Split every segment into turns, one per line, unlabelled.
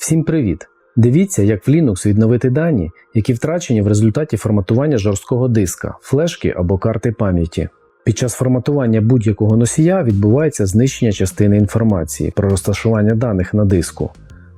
Всім привіт! Дивіться, як в Linux відновити дані, які втрачені в результаті форматування жорсткого диска, флешки або карти пам'яті. Під час форматування будь-якого носія відбувається знищення частини інформації про розташування даних на диску.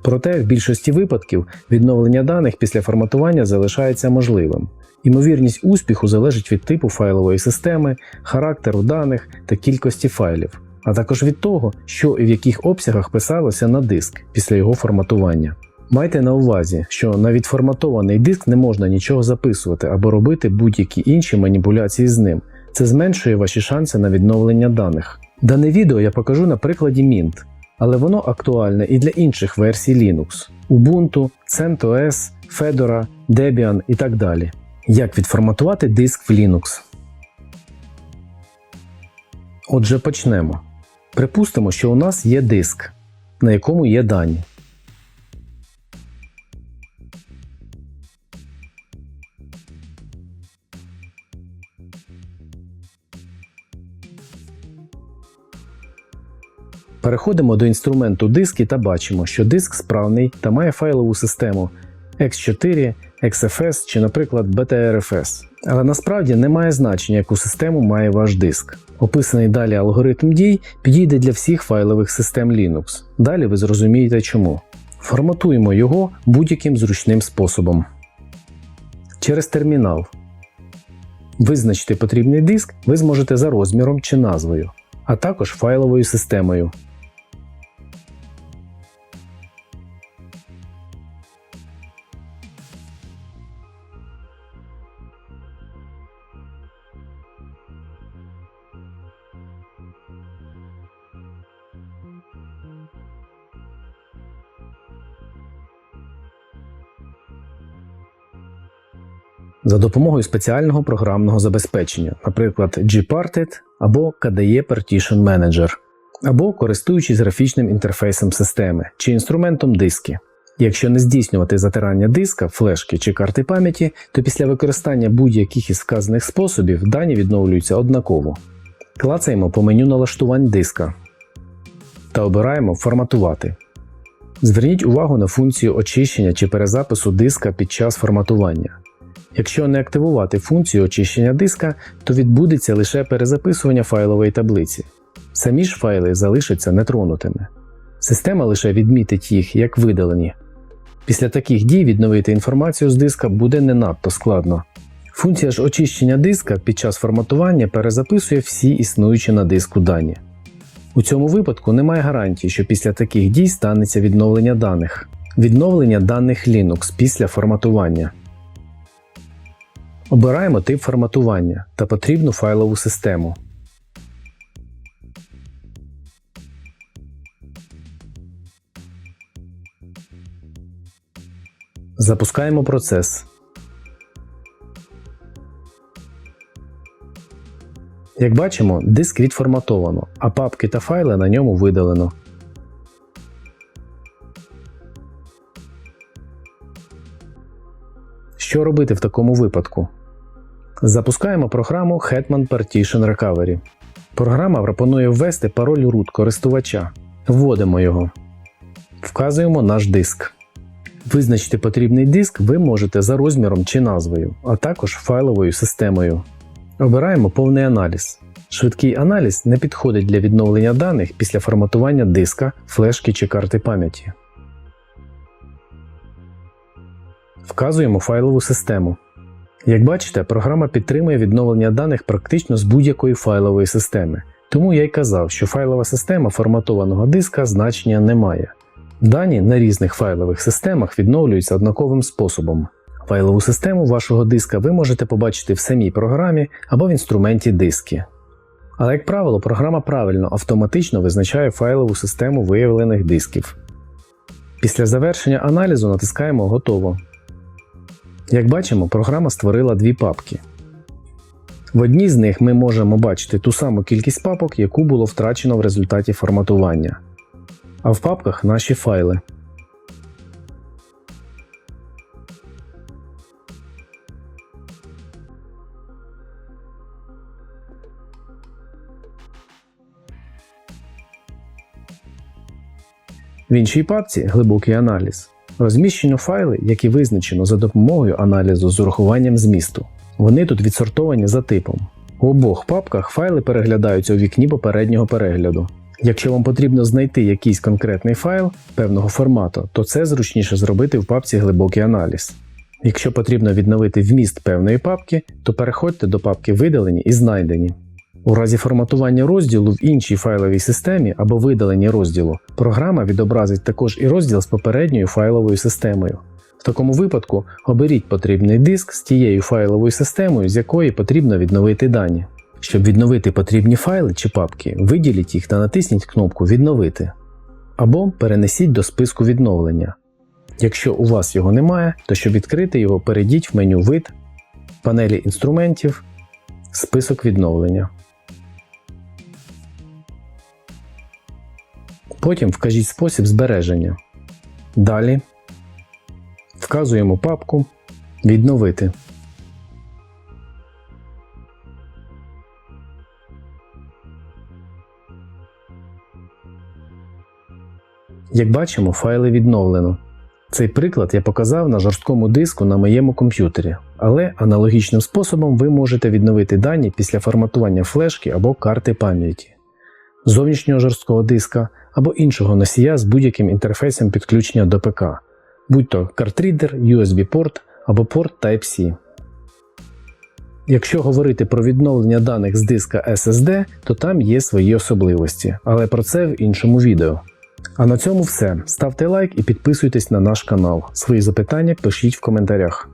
Проте в більшості випадків відновлення даних після форматування залишається можливим. Ймовірність успіху залежить від типу файлової системи, характеру даних та кількості файлів, а також від того, що і в яких обсягах писалося на диск після його форматування. Майте на увазі, що на відформатований диск не можна нічого записувати або робити будь-які інші маніпуляції з ним. Це зменшує ваші шанси на відновлення даних. Дане відео я покажу на прикладі Mint, але воно актуальне і для інших версій Linux Ubuntu, CentOS, Fedora, Debian і так далі. Як відформатувати диск в Linux? Отже, почнемо. Припустимо, що у нас є диск, на якому є дані. Переходимо до інструменту диски та бачимо, що диск справний та має файлову систему X4, XFS чи, наприклад, BTRFS. Але насправді не має значення, яку систему має ваш диск. Описаний далі алгоритм дій підійде для всіх файлових систем Linux. Далі ви зрозумієте чому. Форматуємо його будь-яким зручним способом. Через термінал. Визначити потрібний диск ви зможете за розміром чи назвою, а також файловою системою. За допомогою спеціального програмного забезпечення, наприклад, Gparted або KDE Partition Manager, або користуючись графічним інтерфейсом системи чи інструментом диски. Якщо не здійснювати затирання диска, флешки чи карти пам'яті, то після використання будь-яких із вказаних способів дані відновлюються однаково. Клацаємо по меню налаштувань диска та обираємо Форматувати. Зверніть увагу на функцію очищення чи перезапису диска під час форматування. Якщо не активувати функцію очищення диска, то відбудеться лише перезаписування файлової таблиці. Самі ж файли залишаться нетронутими. Система лише відмітить їх як видалені. Після таких дій відновити інформацію з диска буде не надто складно. Функція ж очищення диска під час форматування перезаписує всі існуючі на диску дані. У цьому випадку немає гарантії, що після таких дій станеться відновлення даних. Відновлення даних Linux після форматування. Обираємо тип форматування та потрібну файлову систему. Запускаємо процес. Як бачимо, диск відформатовано, а папки та файли на ньому видалено. Що робити в такому випадку? Запускаємо програму Hetman Partition Recovery. Програма пропонує ввести пароль root користувача. Вводимо його. Вказуємо наш диск. Визначити потрібний диск ви можете за розміром чи назвою, а також файловою системою. Обираємо повний аналіз. Швидкий аналіз не підходить для відновлення даних після форматування диска, флешки чи карти пам'яті. Вказуємо файлову систему. Як бачите, програма підтримує відновлення даних практично з будь-якої файлової системи, тому я й казав, що файлова система форматованого диска значення не має. Дані на різних файлових системах відновлюються однаковим способом. Файлову систему вашого диска ви можете побачити в самій програмі або в інструменті диски. Але, як правило, програма правильно автоматично визначає файлову систему виявлених дисків. Після завершення аналізу натискаємо Готово. Як бачимо, програма створила дві папки. В одній з них ми можемо бачити ту саму кількість папок, яку було втрачено в результаті форматування. А в папках наші файли. В іншій папці глибокий аналіз. Розміщено файли, які визначено за допомогою аналізу з урахуванням змісту. Вони тут відсортовані за типом. У обох папках файли переглядаються у вікні попереднього перегляду. Якщо вам потрібно знайти якийсь конкретний файл певного формату, то це зручніше зробити в папці глибокий аналіз. Якщо потрібно відновити вміст певної папки, то переходьте до папки Видалені і знайдені. У разі форматування розділу в іншій файловій системі або видалення розділу, програма відобразить також і розділ з попередньою файловою системою. В такому випадку оберіть потрібний диск з тією файловою системою, з якої потрібно відновити дані. Щоб відновити потрібні файли чи папки, виділіть їх та натисніть кнопку Відновити. Або перенесіть до списку відновлення. Якщо у вас його немає, то щоб відкрити його, перейдіть в меню Вид, панелі інструментів, список відновлення. Потім вкажіть спосіб збереження. Далі вказуємо папку Відновити. Як бачимо, файли відновлено. Цей приклад я показав на жорсткому диску на моєму комп'ютері, але аналогічним способом ви можете відновити дані після форматування флешки або карти пам'яті, зовнішнього жорсткого диска або іншого носія з будь-яким інтерфейсом підключення до ПК, будь то картрідер, USB-порт або порт Type-C. Якщо говорити про відновлення даних з диска SSD, то там є свої особливості, але про це в іншому відео. А на цьому все. Ставте лайк і підписуйтесь на наш канал. Свої запитання пишіть в коментарях.